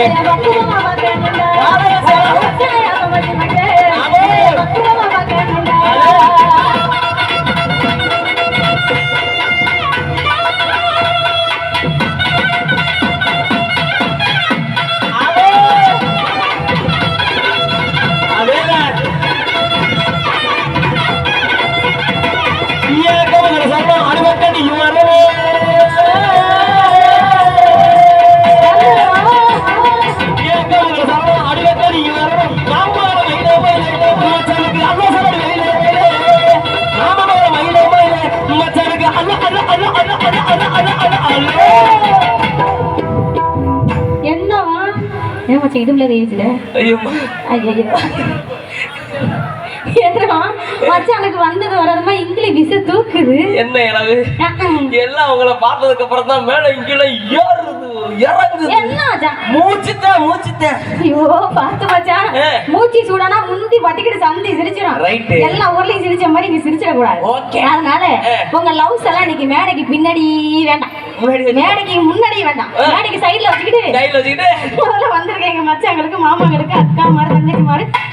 Yeah. தேய்ச்சுல ஐயோ ஐயோ எதுனா மச்சானுக்கு வந்தது வரதுமா இங்கிலீஷ் விச தூக்குது என்ன எனக்கு. எல்லாம் உங்களை பார்த்ததுக்கு அப்புறம் தான் மேல ஏறுது இறங்குது என்ன மூச்சுத்தான் மூச்சுத்தான் ஐயோ பார்த்து மச்சான். மூச்சு சூடானா முந்தி பட்டிக்கிட்டு சந்தி சிரிச்சிடும் Right. எல்லா ஊர்லயும் சிரிச்ச மாதிரி இங்க சிரிச்சிட கூடாது Okay. அதனால. உங்க லவ்ஸ் எல்லாம் இன்னைக்கு மேடைக்கு பின்னாடி வேண்டாம் மேடைக்கு முன்னாடி வேண்டாம். மேடைக்கு சைடுல வச்சுக்கிட்டு கையில் வச்சுக்கிட்டு மச்சாங்களுக்கு மாமாங்களுக்கு அக்கா மாறு தங்கச்சி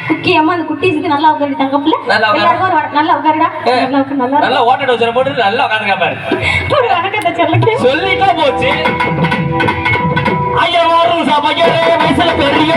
குக்கி அம்மா அந்த குட்டீஸுக்கு நல்லா உட்காரு தங்கப்புல. எல்லாருக்கும். நல்லா உட்காருடா. நல்லா உட்காரு நல்லா நல்லா ஓட்டட வச்சுற போட்டு நல்லா உட்காந்துருக்கா பாரு ஒரு வணக்கத்தை சொல்லுங்க சொல்லிட்டா போச்சு ஐயா வாரும் வயசுல பெரியரே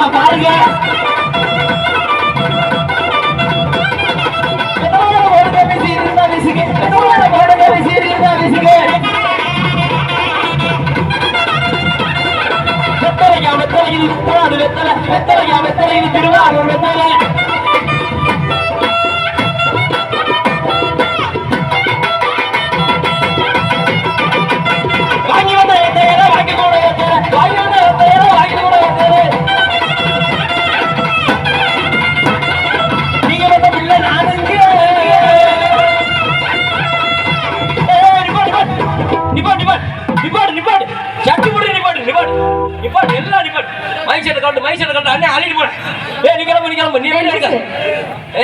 நம்ம பாருங்க. வெத்தலையா வெத்தலையில் திருவாரூர் வெத்தலை.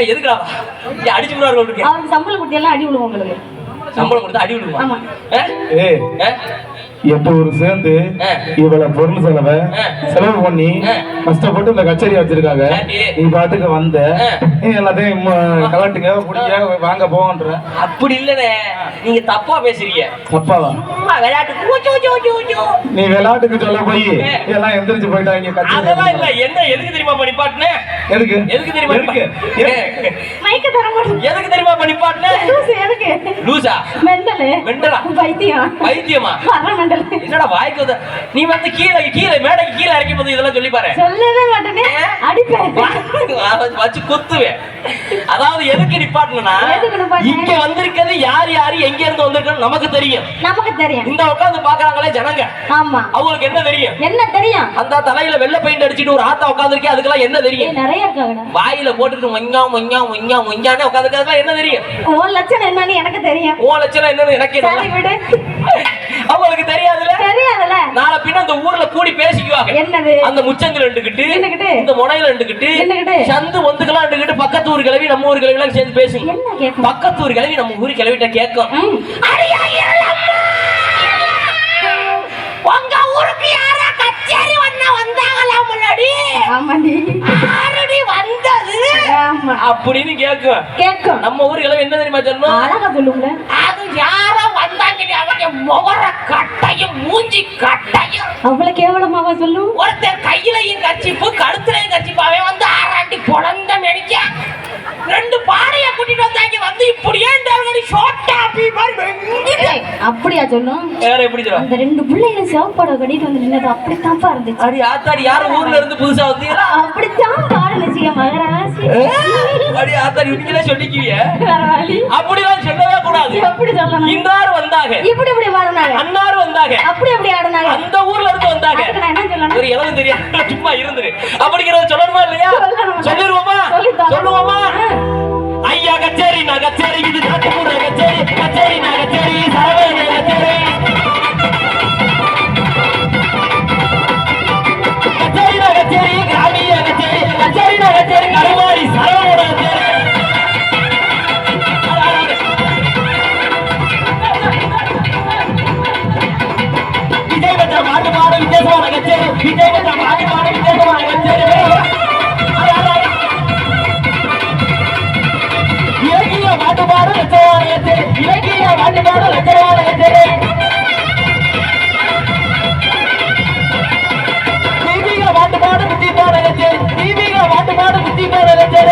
எதுக்குடா? ஏய், அடிச்சு விடுவாரு போல இருக்கு. அவருக்கு சம்பளம் கொடுத்து எல்லாம் அடி விழுவோம் உங்களுக்கு சம்பளம் கொடுத்தா அடி விடுமா? ஆமா. ஏ? எட்டு சேர்ந்து இவ்வளவு பொருள் செலவை செலவு பண்ணி கஷ்டப்பட்டு இந்த கச்சேரி வச்சிருக்காங்க. நீ பாட்டுக்கு வந்த. எல்லாத்தையும் கலட்டுங்க குடிக்க வாங்க போகன்ற அப்படி இல்லனே நீங்க தப்பா பேசுறீங்க. தப்பாவா? நீ விளையாட்டுக்கு சொல்ல போய் எல்லாம் எந்திரிச்சு போயிட்டாங்க அதெல்லாம் இல்ல. என்ன எதுக்கு தெரியுமா பண்ணிப்பாட்டுன எதுக்கு? எதுக்கு தெரியுமா எதுக்கு? எதுக்கு? தெரியுமா எதுக்கு? லூசா? மெண்டலு மெண்டலா? பைத்தியம். பைத்தியமா? வர மெண்டல் என்னடா வாய்க்கு நீ வந்து கீழே கீழே மேடைக்கு கீழே இறக்கி போது இதெல்லாம் சொல்லி பாரு. சொல்லவே மாட்டேனே. அடிப்பேன். வச்சு குத்துவேன். அதாவது எதுக்கு நிப்பாட்டணும்னா? இங்க வந்திருக்கிறது யார் யாரு எங்க இருந்து வந்திருக்கணும் நமக்கு தெரியும். நமக்கு தெரியும். இந்த உட்கார்ந்து பாக்குறாங்களே ஜனங்க. ஆமா. அவங்களுக்கு என்ன தெரியும்? என்ன தெரியும்? அந்த தலையில வெள்ளை பெயிண்ட் அடிச்சிட்டு ஒரு ஆத்தா உட்காந்துருக்கே அதுக்கெல்லாம் என்ன தெரியும்? நிறைய வாயில போட்டுட்டு மொஞ்சா மொஞ்சா மொஞ்சா மொஞ்சானே உட்காந்துருக்கிறதுலாம் என்ன தெரியும்? உன் லட்சணம் என்னன்னு எனக்கு தெரியும். உன் லட்சணம் என்னன்னு எனக்கே அவங்களுக்கு தெரியாதுல தெரியாதுல்ல. நாளை பின்ன அந்த ஊர்ல கூடி பேசிக்குவாங்க. என்னது? அந்த முச்சங்கள் ரெண்டுகிட்டு என்னகிட்டு? இந்த முனையில ரெண்டுகிட்டு என்னகிட்டு? சந்து ஒந்துக்கெல்லாம் ரெண்டுகிட்டு பக்கத்து ஊர் கிளவி நம்ம ஊர் கிளவி எல்லாம் சேர்ந்து பேசுங்க. பக்கத்து ஊர் கிளவி நம்ம ஊர் கிளவிட்ட கேட்கும்! உங்க ஊருக்கு யாரா கச்சேரி பண்ண வந்தாங்களா முன்னாடி? யாரடி வந்தது? அப்படின்னு கேட்கும். கேட்கும். நம்ம ஊர் கிளவி என்ன தெரியுமா சொல்லணும் அழகா சொல்லுங்க அது யாரோ வந்தாங்க அவங்க முகர கட்டையும் மூஞ்சி கட்டையும். அவ்வளவு கேவலமாவா சொல்லும் ஒருத்தன் கையிலையும் கச்சிப்பு கழுத்துலையும் கச்சிப்பு அவன் வந்து ஆறாண்டி குழந்த நடிக்க ரெண்டு பாடைய கூட்டிட்டு வந்தாங்க வந்து இப்படியே இந்த ஷோட்டா பீ மாதிரி அப்படியா சொல்லும் வேற எப்படி சொல்லுவா அந்த ரெண்டு பிள்ளைகளும் சிவப்பாட கட்டிட்டு வந்து நின்னது அப்படித்தான்ப்பா இருந்துச்சு. அடி ஆத்தாடி யாரும் ஊர்ல இருந்து புதுசா வந்தீங்களா? அப்படித்தான் மகராசி. நீங்களே சொல்லிக்குவிய வழி அப்படிலாம் சொல்லவே கூடாது. எப்படி சொல்லணும்? இன்னார் வந்தாக. இப்படி இப்படி பாடுனாங்க அன்னார் வந்தாக. அப்படி அப்படி ஆடுனாங்க அந்த ஊர்ல இருந்து வந்தாங்க ஒரு இளவு தெரியாது. சும்மா இருந்துரு. அப்படிங்கறத சொல்லணுமா இல்லையா? லட்சவாலயத்து இலக்கிய மாட்டுப்பாடு லட்சவாலயத்து தீபிக மாட்டுப்பாடு புத்தி பாடகத்து தீபிக மாட்டுப்பாடு புத்தி பாடகத்து